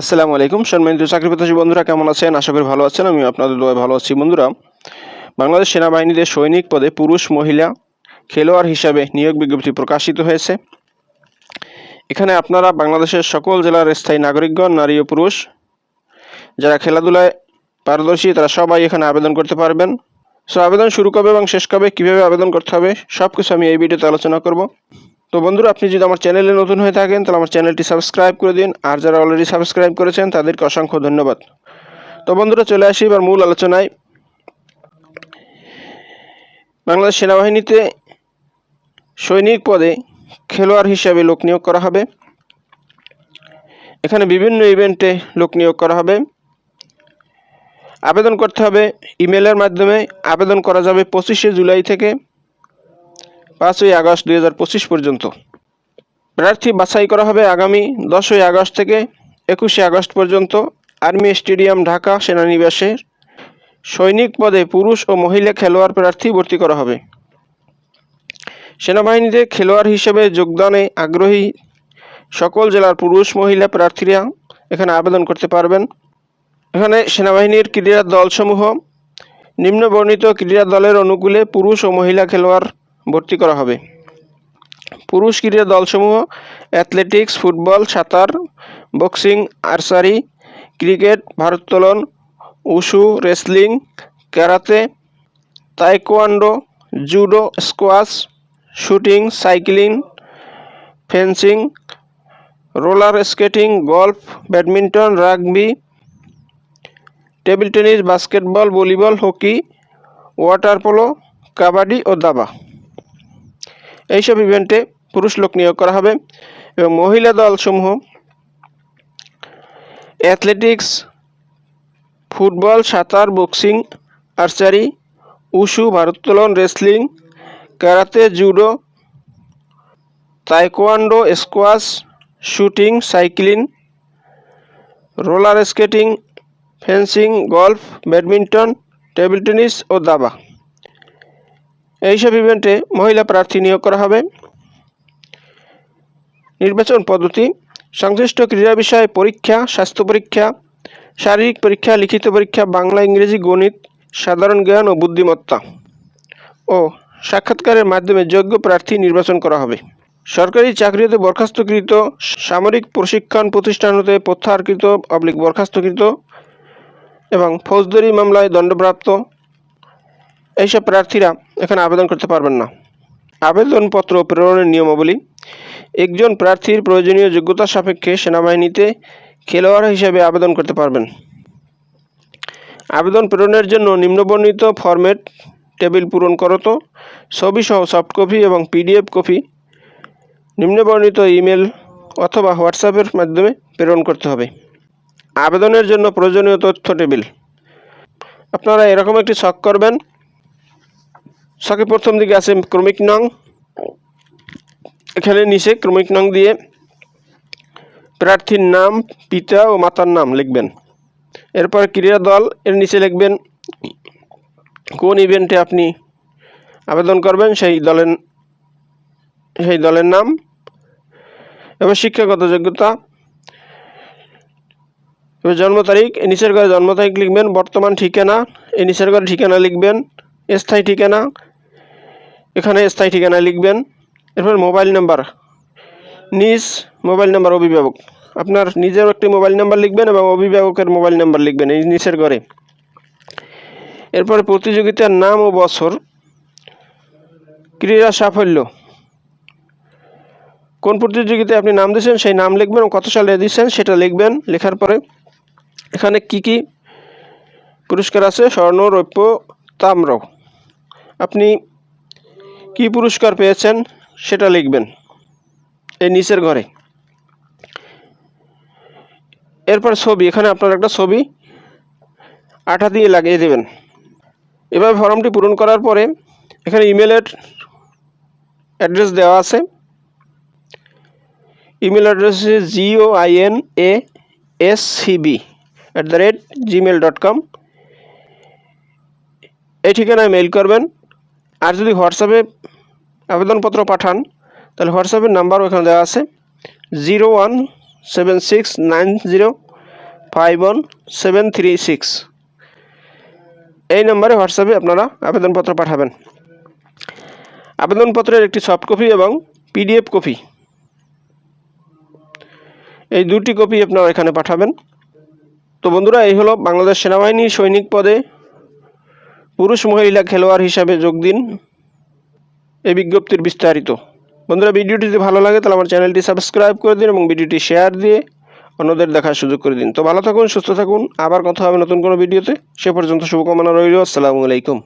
আসসালামু আলাইকুম সম্মানিত চাকরি প্রত্যাশী বন্ধুরা, কেমন আছেন? আশা করি ভালো আছেন আমি আপনাদের দোয়ায় ভালো আছি। বন্ধুরা, বাংলাদেশ সেনাবাহিনীতে সৈনিক পদে পুরুষ, মহিলা, খেলোয়াড় হিসাবে নিয়োগ বিজ্ঞপ্তি প্রকাশিত হয়েছে। এখানে আপনারা বাংলাদেশের সকল জেলার স্থায়ী নাগরিকগণ, নারী ও পুরুষ, যারা খেলাধুলায় পারদর্শী, তারা সবাই এখানে আবেদন করতে পারবেন। সো, আবেদন শুরু কবে এবং শেষ কবে, কীভাবে আবেদন করতে হবে সব কিছু আমি এই ভিডিওতে আলোচনা করব। তো বন্ধুরা, আপনি যদি আমার চ্যানেলে নতুন হয়ে থাকেন, তাহলে আমার চ্যানেলটি সাবস্ক্রাইব করে দিন। আর যারা অলরেডি সাবস্ক্রাইব করেছেন, তাদেরকে অসংখ্য ধন্যবাদ। তো বন্ধুরা, চলে আসি এবার মূল আলোচনায়। বাংলাদেশ সেনাবাহিনীতে সৈনিক পদে খেলোয়াড় হিসাবে লোক নিয়োগ করা হবে। এখানে বিভিন্ন ইভেন্টে লোক নিয়োগ করা হবে। আবেদন করতে হবে ইমেলের মাধ্যমে। আবেদন করা যাবে পঁচিশে জুলাই থেকে। পাঁচই আগস্ট দুই হাজার পঁচিশ পর্যন্ত। প্রার্থী বাছাই করা হবে আগামী দশই আগস্ট থেকে একুশে আগস্ট পর্যন্ত আর্মি স্টেডিয়াম ঢাকা সেনানিবাসের। সৈনিক পদে পুরুষ ও মহিলা খেলোয়াড় প্রার্থী ভর্তি করা হবে। সেনাবাহিনীতে খেলোয়াড় হিসেবে যোগদানে আগ্রহী সকল জেলার পুরুষ মহিলা প্রার্থীরা এখানে আবেদন করতে পারবেন। এখানে সেনাবাহিনীর ক্রীড়া দলসমূহ নিম্নবর্ণিত ক্রীড়া দলের অনুকূলে পুরুষ ও মহিলা খেলোয়াড় ভর্তি করা হবে। পুরুষ ক্রীড়া দলসমূহ অ্যাথলেটিক্স ফুটবল সাঁতার boxing archery cricket ভারোত্তোলন, wushu wrestling karate taekwondo judo squash shooting cycling fencing roller skating golf badminton rugby table tennis basketball volleyball hockey water polo kabaddi ও দাবা। এইসব ইভেন্টে পুরুষ লোক নিয়োগ করা হবে এবং মহিলা দলসমূহ অ্যাথলেটিক্স ফুটবল, সাঁতার boxing archery wushu, ভারোত্তোলন wrestling karate judo taekwondo squash shooting cycling roller skating fencing golf badminton table tennis ও দাবা। এইসব ইভেন্টে মহিলা প্রার্থী নিয়োগ করা হবে। নির্বাচন পদ্ধতি, সংশ্লিষ্ট ক্রীড়া বিষয়ে পরীক্ষা, স্বাস্থ্য পরীক্ষা, শারীরিক পরীক্ষা, লিখিত পরীক্ষা, বাংলা, ইংরেজি, গণিত, সাধারণ জ্ঞান ও বুদ্ধিমত্তা ও সাক্ষাৎকারের মাধ্যমে যোগ্য প্রার্থী নির্বাচন করা হবে। সরকারি চাকরিতে বরখাস্তকৃত সামরিক প্রশিক্ষণ প্রতিষ্ঠান হতে প্রত্যাহারকৃত, অবলিক বরখাস্তকৃত এবং ফৌজদারি মামলায় দণ্ডপ্রাপ্ত এইসব প্রার্থীরা এখানে আবেদন করতে পারবেন না। আবেদনপত্র প্রেরণের নিয়মাবলী। একজন প্রার্থীর প্রয়োজনীয় যোগ্যতা সাপেক্ষে সেনাবাহিনীতে খেলোয়াড় হিসেবে আবেদন করতে পারবেন। আবেদন প্রেরণের জন্য নিম্নবর্ণিত ফরম্যাট টেবিল পূরণ করত। ছবি সহ সফট কপি এবং পিডিএফ কপি, নিম্নবর্ণিত ইমেল অথবা হোয়াটসঅ্যাপের মাধ্যমে প্রেরণ করতে হবে। আবেদনের জন্য প্রয়োজনীয় তথ্য টেবিল। আপনারা এরকম একটি শখ করবেন ছকে প্রথম দিকে আছে ক্রমিক নং। এখানে নিচে ক্রমিক নং দিয়ে প্রার্থীর নাম, পিতা ও মাতার নাম লিখবেন। এরপর ক্রীড়া দল, এর নিচে লিখবেন কোন ইভেন্টে আপনি আবেদন করবেন, সেই দলের সেই দলের নাম এবং শিক্ষাগত যোগ্যতা। এবার জন্ম তারিখ, এ নিচের ঘরে জন্ম তারিখ লিখবেন, বর্তমান ঠিকানা এই নিচের ঘরে ঠিকানা লিখবেন, স্থায়ী ঠিকানা এখানে স্থায়ী ঠিকানা লিখবেন। এরপর মোবাইল নাম্বার। নিজ মোবাইল নাম্বার অভিভাবক। আপনার নিজের একটি মোবাইল নাম্বার লিখবেন এবং অভিভাবকের মোবাইল নাম্বার লিখবেন এই নিচের ঘরে। এরপরে প্রতিযোগিতার নাম ও বছর। ক্রীড়া সাফল্য। কোন প্রতিযোগিতায় আপনি নাম দিয়েছেন, সেই নাম লিখবেন কত সালে দিয়েছেন সেটা লিখবেন। লেখার পরে এখানে কি কি পুরস্কার আছে? স্বর্ণ, রৌপ্য, তাম্র। আপনি কি পুরস্কার পেয়েছেন সেটা লিখবেন এই নিচের ঘরে। এরপর ছবি, এখানে আপনার একটা ছবি। আঠা দিয়ে লাগিয়ে দেবেন। এভাবে ফর্মটি পূরণ করার পরে এখানে ইমেলের অ্যাড্রেস দেওয়া আছে। Email address GO IN A S CB at the rate Gmail dot com এই ঠিকানায় মেইল করবেন। আর যদি হোয়াটসঅ্যাপে আবেদনপত্র পাঠান, তাহলে হোয়াটসঅ্যাপের নাম্বারও এখানে দেওয়া আছে zero one seven six nine zero five one seven three six এই নম্বরে হোয়াটসঅ্যাপে আপনারা আবেদনপত্র পাঠাবেন। আবেদনপত্রের একটি সফট কপি এবং পিডিএফ কপি। এই দুটি কপি আপনারা এখানে পাঠাবেন। তো বন্ধুরা, এই হলো বাংলাদেশ সেনাবাহিনীর সৈনিক পদে পুরুষ মহিলা খেলোয়াড় হিসাবে যোগ দিন। এই বিজ্ঞপ্তির বিস্তারিত। বন্ধুরা, ভিডিওটি যদি ভালো লাগে, তাহলে আমার চ্যানেলটি সাবস্ক্রাইব করে দিন এবং ভিডিওটি শেয়ার দিয়ে অন্যদের দেখার সুযোগ করে দিন। তো ভালো থাকুন, সুস্থ থাকুন। আবার কথা হবে নতুন কোনো ভিডিওতে। সে পর্যন্ত শুভকামনা রইল। আসসালামু আলাইকুম।